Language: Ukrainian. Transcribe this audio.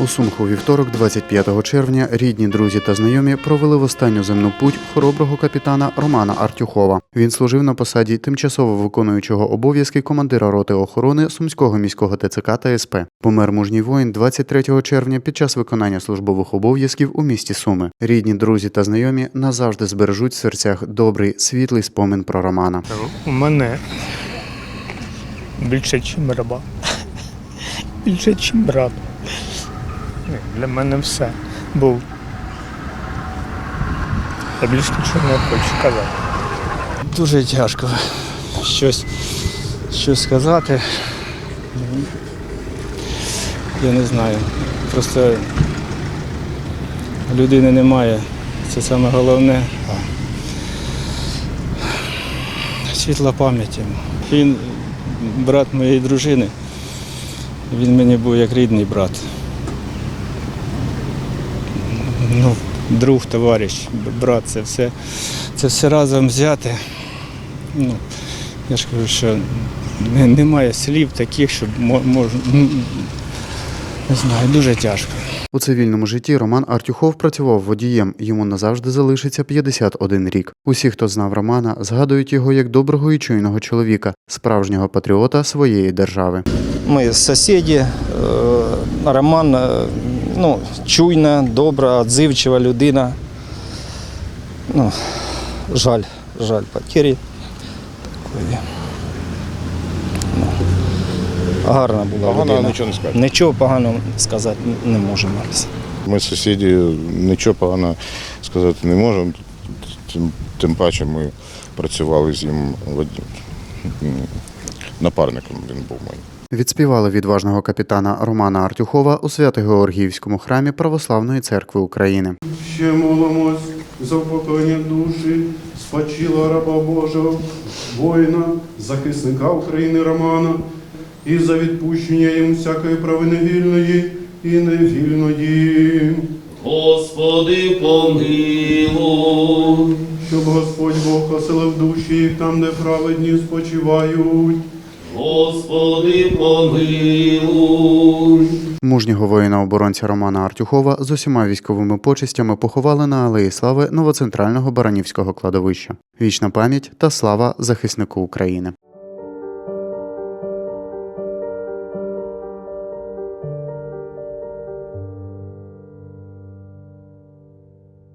У Сумху у вівторок, 25 червня, рідні, друзі та знайомі провели в останню земну путь хороброго капітана Романа Артюхова. Він служив на посаді тимчасово виконуючого обов'язки командира роти охорони Сумського міського ТЦК та СП. Помер мужній воїн 23 червня під час виконання службових обов'язків у місті Суми. Рідні, друзі та знайомі назавжди збережуть в серцях добрий світлий спомин про Романа. У мене більше, ніж раба. Більше, ніж брат. Для мене все був. Я більше нічого не хочу казати. Дуже тяжко щось, щось сказати. Я не знаю. Просто людини немає. Це саме головне. Світла пам'ять. Він брат моєї дружини. Він мені був як рідний брат. Ну, друг, товариш, брат, це все, це все разом взяти. Ну, я ж кажу, що не- немає слів таких, щоб можна. Не знаю, дуже тяжко. У цивільному житті Роман Артюхов працював водієм. Йому назавжди залишиться 51 рік. Усі, хто знав Романа, згадують його як доброго і чуйного чоловіка, справжнього патріота своєї держави. Ми сусіди. Е, Роман е, ну, чуйна, добра, відзивчива людина. Ну, жаль, жаль потері. Такої. Ну, гарна була Поганого людина. нічого не скажеш. Нічого поганого сказати не можемо. Ми сусіді нічого поганого сказати не можемо. Тим, тим паче ми працювали з ним напарником, він був мій. Відспівали відважного капітана Романа Артюхова у Свято-Георгіївському храмі Православної церкви України. Ще молимось за упокоєння душі, спочила раба Божого, воїна, захисника України Романа, і за відпущення йому всякої провини вільної і невільної, Господи, помилуй. щоб Господь Бог оселив душі їх там, де праведні спочивають. Господи, помилуй. Мужнього воїна-оборонця Романа Артюхова з усіма військовими почестями поховали на Алеї Слави новоцентрального Баранівського кладовища. Вічна пам'ять та слава захиснику України.